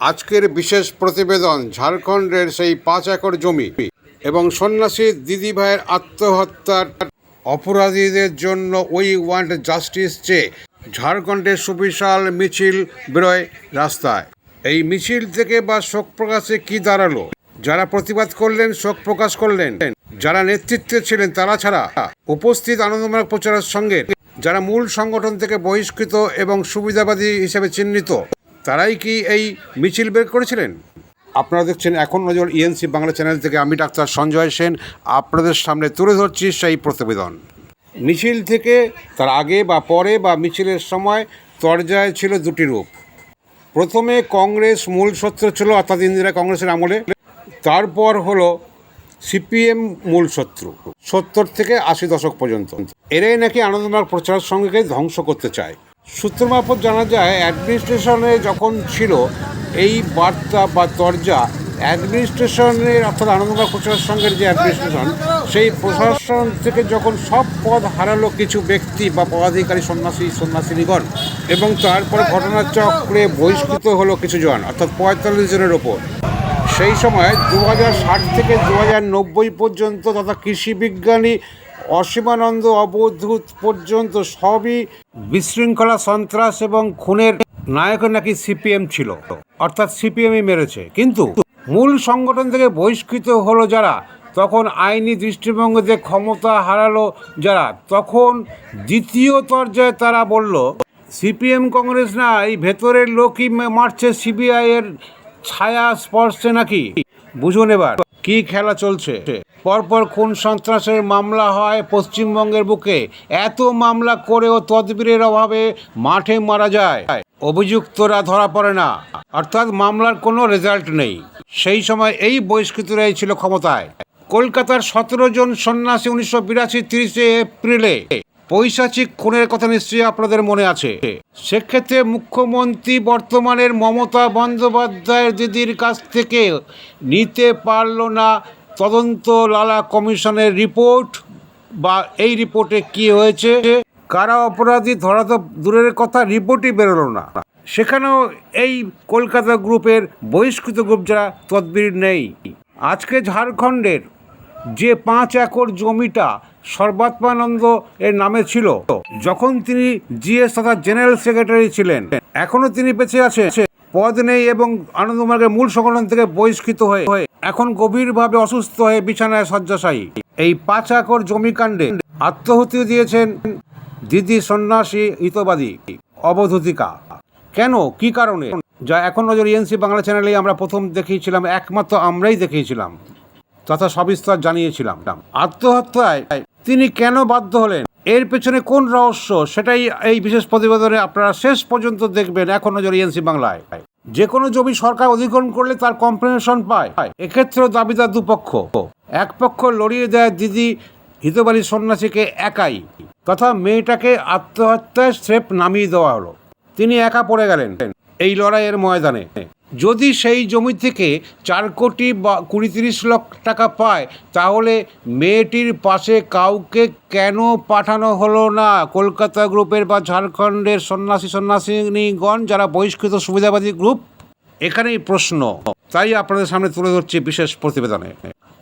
আজকের বিশেষ প্রতিবেদন ঝাড়খণ্ডের সেই পাঁচ একর জমি এবং সন্ন্যাসী দিদিভাইয়ের আত্মহত্যার অপরাধীদের জন্য ওই ওয়ান্ট জাস্টিস চেয়ে ঝাড়খণ্ডের সুবিশাল মিছিল বেরোয় রাস্তায়। এই মিছিল থেকে বা শোক প্রকাশে কি দাঁড়াল? যারা প্রতিবাদ করলেন, শোক প্রকাশ করলেন, যারা নেতৃত্বে ছিলেন তারা ছাড়া উপস্থিত আনন্দমূলক প্রচারের সঙ্গে যারা মূল সংগঠন থেকে বহিষ্কৃত এবং সুবিধাবাদী হিসেবে চিহ্নিত তারাই কি এই মিছিল বের করেছিলেন? আপনারা দেখছেন এখন নজর ইএনসি বাংলা চ্যানেল থেকে আমি ডাক্তার সঞ্জয় সেন। আপনাদের সামনে তুলে ধরছি সেই প্রতিবেদন। মিছিল থেকে তার আগে বা পরে বা মিছিলের সময় তরজায় ছিল দুটি রূপ। প্রথমে কংগ্রেস মূল সত্য ছিল অর্থাৎ ইন্দিরা কংগ্রেসের আমলে। তারপর হলো সিপিএম মূল শত্রু, সত্তর থেকে আশি দশক পর্যন্ত। এরাই নাকি আনন্দমার্গ প্রচার সঙ্গে ধ্বংস করতে চায়। সূত্র মারফত জানা যায়, অ্যাডমিনিস্ট্রেশনে যখন ছিল, এই বার্তা বা দরজা অ্যাডমিনিস্ট্রেশনের অর্থাৎ আনন্দমার্গ প্রচার সঙ্গের যে অ্যাডমিনিস্ট্রেশন, সেই প্রশাসন থেকে যখন সব পদ হারালো কিছু ব্যক্তি বা পদাধিকারী, সন্ন্যাসী, সন্ন্যাসিনীগণ এবং তারপর ঘটনাচক্রে বহিষ্কৃত হলো কিছু জন, অর্থাৎ পঁয়তাল্লিশ জনের ওপর। সেই সময় দু হাজার ষাট থেকে দু হাজার নব্বই পর্যন্ত তথা কৃষি বিজ্ঞানী অসীমানন্দ অবধূত পর্যন্ত সবই বিশৃঙ্খলা, সন্ত্রাস এবং খুনের নায়ক নাকি সিপিএম ছিল। অর্থাৎ সিপিএমই মেরেছে। কিন্তু মূল সংগঠন থেকে বহিষ্কৃত হলো যারা, তখন আইনি দৃষ্টিভঙ্গিতে ক্ষমতা হারালো যারা, তখন দ্বিতীয় পর্যায়ে তারা বলল, সিপিএম কংগ্রেস না এই ভেতরের লোকই মারছে সিবিআই এর ছায়া স্পর্শে নাকি? বুঝুন এবার, কি খেলা চলছে? পরপর খুন সন্ত্রাসের মামলা হয় পশ্চিমবঙ্গের বুকে? এত মামলা করেও তদবিরের অভাবে মাঠে মারা যায়। অভিযুক্তরা ধরা পড়ে না। অর্থাৎ মামলার কোনো রেজাল্ট নেই। সেই সময় এই বহিষ্কৃতরাই ছিল ক্ষমতায়। কলকাতার সতেরো জন সন্ন্যাসী উনিশশো বিরাশি তিরিশে এপ্রিলে পৈশাচিক খুনের কথা নিশ্চয়ই আপনাদের মনে আছে। সেক্ষেত্রে মুখ্যমন্ত্রী বর্তমানের মমতা বন্দ্যোপাধ্যায়ের দিদির কাছ থেকে নিতে পারল না তদন্ত লালা কমিশনের রিপোর্ট বা এই রিপোর্টে কি হয়েছে? কারা অপরাধী ধরা তো দূরের কথা রিপোর্টই বেরোলো না। সেখানেও এই কলকাতা গ্রুপের বহিষ্কৃত গ্রুপ যারা তদবির নেই। আজকে ঝাড়খণ্ডের যে পাঁচ একর জমিটা সর্বাত্মানন্দ এর নামে ছিল, যখন তিনি জিএস তথা জেনারেল সেক্রেটারি ছিলেন, এখনও তিনি বেঁচে আছে পদ নেই এবং আনন্দমার্গের মূল সংগঠন থেকে বহিষ্কৃত হয়ে, এখন গভীরভাবে অসুস্থ হয়ে বিছানায় শয্যাশায়ী। এই পাঁচ একর জমি কাণ্ডে আত্মহতি দিয়েছেন দিদি সন্ন্যাসী হিতবাদী অবধূতিকা। কেন? কি কারণে? যা এখন নজর ইএনসি বাংলা চ্যানেলে আমরা প্রথম দেখিয়েছিলাম, একমাত্র আমরাই দেখিয়েছিলাম। তথা সবিস্তার জানিয়েছিলাম। আত্মহত্যায় তিনি কেন বাধ্য হলেন? এর পেছনে কোন রহস্য? সেটাই এই বিশেষ প্রতিবেদনে আপনারা শেষ পর্যন্ত দেখবেন এখন নজর ইএনসি বাংলায়। যে কোনো জমি সরকার অধিগ্রহণ করলে তার কম্পেনশন পায়। এক্ষেত্রেও দাবিদার দুপক্ষ। এক পক্ষ লড়িয়ে দেয় দিদি হিতবালী সন্ন্যাসীকে একাই, তথা মেয়েটাকে আত্মহত্যায় স্রেপ নামিয়ে দেওয়া হলো। তিনি একা পড়ে গেলেন। এই লড়াইয়ের ময়দানে যদি সেই জমি থেকে চার কোটি বা কুড়ি তিরিশ লক্ষ টাকা পায়, তাহলে মেয়েটির পাশে কাউকে কেন পাঠানো হলো না? কলকাতা গ্রুপের বা ঝাড়খণ্ডের সন্ন্যাসী, সন্ন্যাসিনীগণ যারা বহিষ্কৃত সুবিধাবাদী গ্রুপ? এখানেই প্রশ্ন। তাই আপনাদের সামনে তুলে ধরছি বিশেষ প্রতিবেদনে।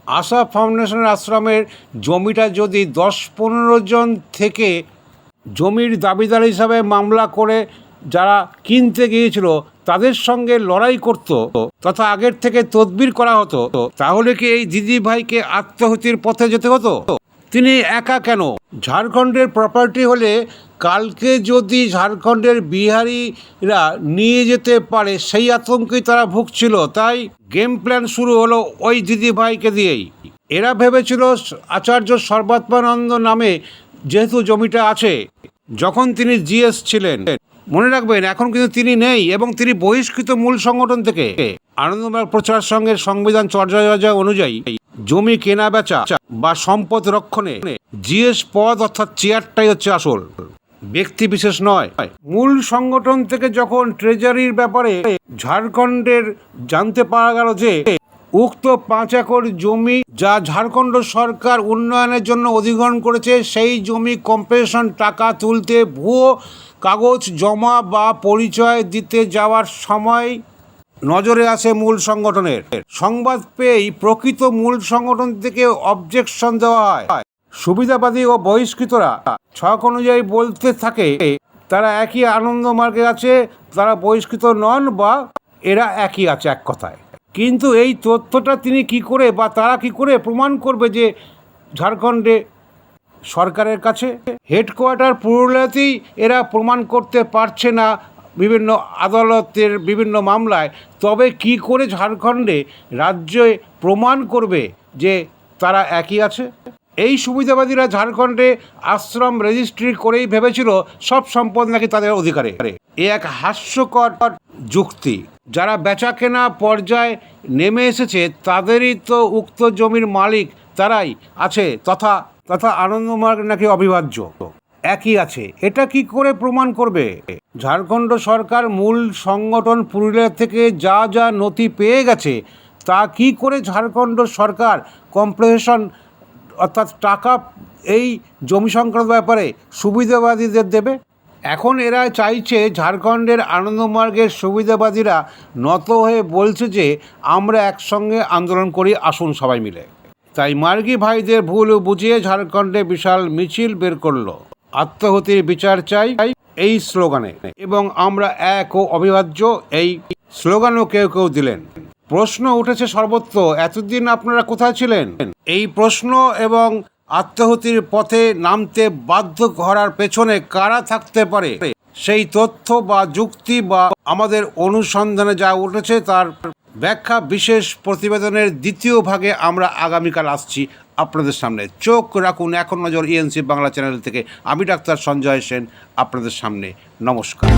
আশা ফাউন্ডেশনের আশ্রমের জমিটা যদি দশ পনেরো জন থেকে জমির দাবিদার হিসাবে মামলা করে যারা কিনতে গিয়েছিল তাদের সঙ্গে লড়াই করত তথা আগের থেকে তদবির করা হতো, তাহলে কি এই দিদি ভাইকে আত্মহতির পথে যেতে হতো? তিনি একা কেন? ঝাড়খণ্ডের প্রপার্টি হলে কালকে যদি ঝাড়খণ্ডের বিহারিরা নিয়ে যেতে পারে, সেই আতঙ্কেই তারা ভুগছিল। তাই গেম প্ল্যান শুরু হলো ওই দিদি ভাইকে দিয়েই। এরা ভেবেছিল আচার্য সর্বাত্মানন্দ নামে যেহেতু জমিটা আছে, যখন তিনি জিএস ছিলেন মনে রাখবেন, এখন কিন্তু তিনি নেই এবং তিনি বহিষ্কৃত মূল সংগঠন থেকে। আনন্দমার্গ প্রচার সঙ্গের সংবিধান চর্যা অনুযায়ী জমি কেনা, বেচা বা সম্পদ রক্ষণে জিএস পদ অর্থাৎ চেয়ারটাই হচ্ছে আসল। ব্যক্তি বিশেষ নয়। মূল সংগঠন থেকে যখন ট্রেজারির ব্যাপারে ঝাড়খণ্ডের জানতে পারা গেল যে উক্ত পাঁচ একর জমি যা ঝাড়খণ্ড সরকার উন্নয়নের জন্য অধিগ্রহণ করেছে, সেই জমি কম্পেনশন টাকা তুলতে ভুয়ো কাগজ জমা বা পরিচয় দিতে যাওয়ার সময় নজরে আসে মূল সংগঠনের। সংবাদ পেয়েই প্রকৃত মূল সংগঠন থেকে অবজেকশন দেওয়া হয়। সুবিধাবাদী ও বহিষ্কৃতরা ছক অনুযায়ী বলতে থাকে, তারা একই আনন্দ মার্গে আছে, তারা বহিষ্কৃত নন বা এরা একই আছে এক কথায়। কিন্তু এই তথ্যটা তিনি কি করে বা তারা কি করে প্রমাণ করবে যে ঝাড়খণ্ডে সরকারের কাছে হেডকোয়ার্টার পুরুলিয়াতেই এরা প্রমাণ করতে পারছে না বিভিন্ন আদালতের বিভিন্ন মামলায়? তবে কি করে ঝাড়খণ্ডে রাজ্যে প্রমাণ করবে যে তারা একই আছে? এই সুবিধাবাদীরা ঝাড়খণ্ডে আশ্রম রেজিস্ট্রি করেই ভেবেছিল সব সম্পদ নাকি তাদের অধিকারে। এ এক হাস্যকর যুক্তি। যারা বেচা কেনা পর্যায়ে নেমে এসেছে, তাদেরই তো উক্ত জমির মালিক তারাই আছে তথা তথা আনন্দমার্গ নাকি অবিভাজ্য? একই আছে। এটা কি করে প্রমাণ করবে? ঝাড়খণ্ড সরকার মূল সংগঠন পুরুলিয়া থেকে যা যা নথি পেয়ে গেছে, তা কি করে ঝাড়খণ্ড সরকার কম্প্রেশন অর্থাৎ টাকা এই জমি সংক্রান্ত ব্যাপারে সুবিধাবাদীদের দেবে? এখন এরা চাইছে ঝাড়খণ্ডের আনন্দমার্গের সুবিধাবাদীরা নত হয়ে বলছে যে আমরা একসঙ্গে আন্দোলন করি, আসুন সবাই মিলে। তাই মার্গী ভাইদের ভুল বুঝিয়ে ঝাড়খণ্ডে বিশাল মিছিল বের করল। আত্মহতির বিচার চাই এই স্লোগানে এবং আমরা এক ও অবিভাজ্য এই স্লোগানও কেউ কেউ দিলেন। প্রশ্ন উঠেছে সর্বত্র, এতদিন আপনারা কোথায় ছিলেন? এই প্রশ্ন এবং আত্মহতির পথে নামতে বাধ্য করার পেছনে কারা থাকতে পারে? সেই তথ্য বা যুক্তি বা আমাদের অনুসন্ধানে যা উঠেছে তার ব্যাখ্যা বিশেষ প্রতিবেদনের দ্বিতীয় ভাগে আমরা আগামীকাল আসছি আপনাদের সামনে। চোখ রাখুন এখন নজর ইএনসি বাংলা চ্যানেল থেকে। আমি ডাক্তার সঞ্জয় সেন আপনাদের সামনে। নমস্কার।